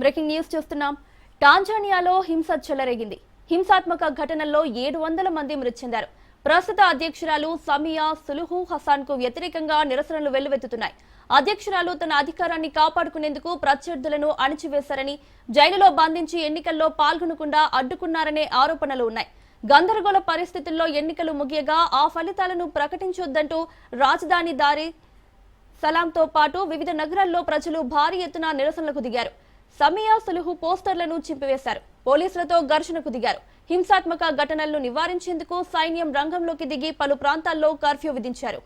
Breaking news చూస్తున్నాం. టాంజానియాలో హింస చెలరేగింది. హింసాత్మక ఘటనల్లో ఏడు వందల మంది మృతి చెందారు. ప్రస్తుత అధ్యక్షురాలు సమియా సులుహు హసాన్కు వ్యతిరేకంగా నిరసనలు వెల్లువెత్తుతున్నాయి. అధ్యక్షురాలు తన అధికారాన్ని కాపాడుకునేందుకు ప్రత్యర్థులను అణిచివేశారని జైలులో బంధించి ఎన్నికల్లో పాల్గొనకుండా అడ్డుకున్నారనే ఆరోపణలు ఉన్నాయి. గందరగోళ పరిస్థితుల్లో ఎన్నికలు ముగియగా ఆ ఫలితాలను ప్రకటించొద్దంటూ రాజధాని దారి సలాంతో పాటు వివిధ నగరాల్లో ప్రజలు భారీ ఎత్తున నిరసనలకు దిగారు. సమీయా సులుహు పోస్టర్లను చింపివేశారు. పోలీసులతో ఘర్షణకు దిగారు. హింసాత్మక ఘటనలను నివారించేందుకు సైన్యం రంగంలోకి దిగి పలు ప్రాంతాల్లో కర్ఫ్యూ విధించారు.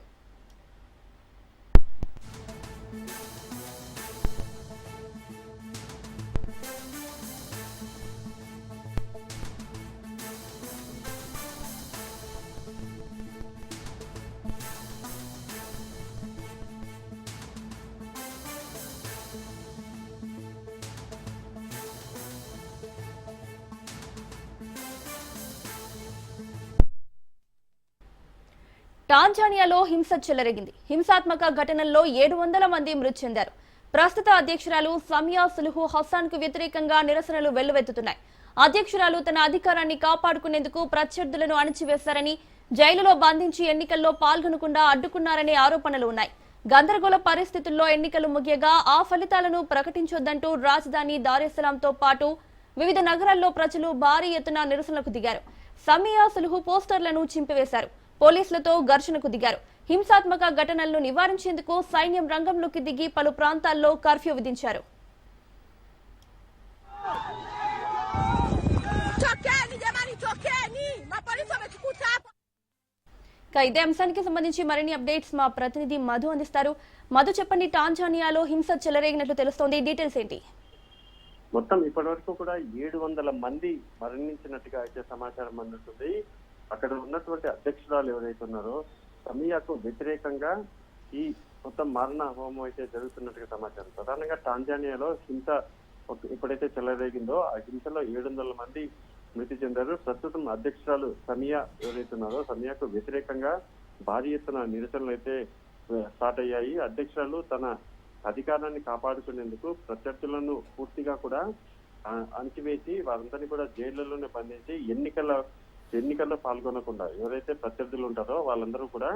టాంజానియాలో హింస చెలరేగింది. హింసాత్మక ఘటనల్లో ఏడు వందల మంది మృతి చెందారు. ప్రస్తుత అధ్యక్షురాలు సమియా సులుహు హసాన్కు వ్యతిరేకంగా నిరసనలు వెల్లువెత్తుతున్నాయి. అధ్యక్షురాలు తన అధికారాన్ని కాపాడుకునేందుకు ప్రత్యర్థులను అణిచివేశారని జైలులో బంధించి ఎన్నికల్లో పాల్గొనకుండా అడ్డుకున్నారనే ఆరోపణలు ఉన్నాయి. గందరగోళ పరిస్థితుల్లో ఎన్నికలు ముగియగా ఆ ఫలితాలను ప్రకటించొద్దంటూ రాజధాని దారేసలాంతో పాటు వివిధ నగరాల్లో ప్రజలు భారీ ఎత్తున నిరసనలకు దిగారు. సమియా సులుహు పోస్టర్లను చింపివేశారు. పోలీసులతో ఘర్షణకు దిగారు. హింసాత్మక ఘటనలను నివారించేందుకు సైన్యం రంగంలోకి దిగి పలు ప్రాంతాల్లో కర్ఫ్యూ విధించారు. ఇదే అంశానికి సంబంధించి మరిన్ని అప్డేట్స్ మా ప్రతినిధి మధు అందిస్తారు. మధు చెప్పండి టాంజానియాలో హింస చెలరేగినట్లు తెలుస్తోంది. డీటెయిల్స్ ఏంటి? మొత్తం ఇప్పటి వరకు కూడా ఏడు వందల మంది మరణించినట్టుగా అయితే సమాచారం అందుతుంది. అక్కడ ఉన్నటువంటి అధ్యక్షురాలు ఎవరైతే ఉన్నారో సమీయాకు వ్యతిరేకంగా ఈ మొత్తం మరణ హోమం అయితే జరుగుతున్నట్టుగా సమాచారం. ప్రధానంగా టాంజానియాలో హింస ఎప్పుడైతే చెలరేగిందో ఆ హింసలో ఏడు వందల మంది మృతి చెందారు. ప్రస్తుతం అధ్యక్షురాలు సమియా ఎవరైతే ఉన్నారో సమియాకు వ్యతిరేకంగా భారీ ఎత్తున నిరసనలు అయితే స్టార్ట్ అయ్యాయి. అధ్యక్షురాలు తన అధికారాన్ని కాపాడుకునేందుకు ప్రత్యర్థులను పూర్తిగా కూడా ఆ, అణిచివేసి వారందరినీ కూడా జైళ్ళలోనే బంధించి ఎన్నికల ఎన్నికల్లో పాల్గొనకుండా ఎవరైతే ప్రత్యర్థులు ఉంటారో వాళ్ళందరూ కూడా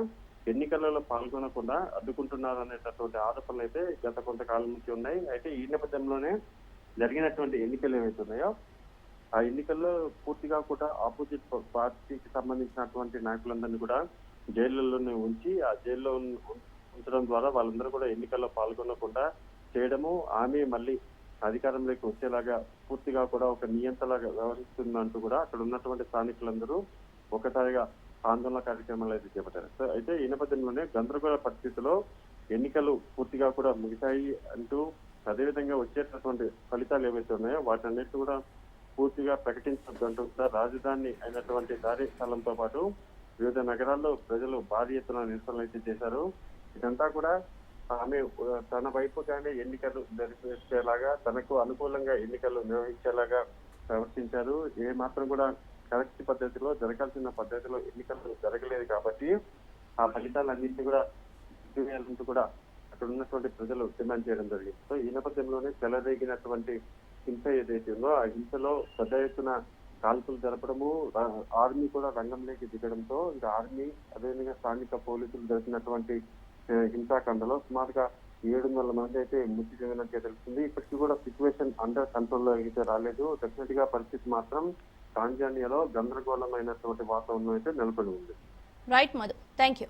ఎన్నికలలో పాల్గొనకుండా అడ్డుకుంటున్నారు అనేటటువంటి ఆరోపణలు అయితే గత కొంతకాలం నుంచి ఉన్నాయి. అయితే ఈ నేపథ్యంలోనే జరిగినటువంటి ఎన్నికలు ఏవైతే ఉన్నాయో ఆ ఎన్నికల్లో పూర్తిగా కూడా ఆపోజిట్ పార్టీకి సంబంధించినటువంటి నాయకులందరినీ కూడా జైళ్ళలోనే ఉంచి ఆ జైల్లో ఉంచడం ద్వారా వాళ్ళందరూ కూడా ఎన్నికల్లో పాల్గొనకుండా చేయడము ఆమె మళ్ళీ అధికారంలోకి వచ్చేలాగా పూర్తిగా కూడా ఒక నియంత్రణలాగా వ్యవహరిస్తుందంటూ కూడా అక్కడ ఉన్నటువంటి స్థానికులందరూ ఒకసారిగా ఆందోళన కార్యక్రమాలు అయితే చేపట్టారు. సో అయితే ఈ నేపథ్యంలోనే గందరగోళ పరిస్థితిలో ఎన్నికలు పూర్తిగా కూడా ముగిశాయి అంటూ అదేవిధంగా వచ్చేటటువంటి ఫలితాలు ఏవైతే ఉన్నాయో వాటన్నిటి కూడా పూర్తిగా ప్రకటించద్దంటూ కూడా రాజధాని అయినటువంటి దారి స్థలంతో పాటు వివిధ నగరాల్లో ప్రజలు భారీ ఎత్తున నిరసనలు అయితే చేశారు. ఇదంతా కూడా ఆమె తన వైపుగానే ఎన్నికలు జరిపించేలాగా తనకు అనుకూలంగా ఎన్నికలు నిర్వహించేలాగా ప్రవర్తించారు. ఏ మాత్రం కూడా కరెక్ట్ పద్ధతిలో జరగాల్సిన పద్ధతిలో ఎన్నికలు జరగలేదు కాబట్టి ఆ ఫలితాలన్నింటినీ కూడా తీసివేయాలంటూ కూడా అక్కడ ఉన్నటువంటి ప్రజలు డిమాండ్ చేయడం జరిగింది. సో ఈ నేపథ్యంలోనే చెలరేగినటువంటి హింస ఏదైతే ఉందో ఆ హింసలో పెద్ద ఎత్తున కాల్పులు జరపడము ఆర్మీ కూడా రంగంలోకి దిగడంతో ఇంకా ఆర్మీ అదేవిధంగా స్థానిక పోలీసులు జరిపినటువంటి హింసాకాండలో సుమారుగా ఏడు వందల మంది అయితే మృతి చెందినట్టుగా తెలుస్తుంది. ఇప్పటికీ కూడా సిచ్యువేషన్ అండర్ కంట్రోల్లో అయితే రాలేదు. డెఫినెట్గా పరిస్థితి మాత్రం టాంజానియాలో గందరగోళమైనటువంటి వాతావరణం అయితే నెలకొని ఉంది. Right Madhu thank you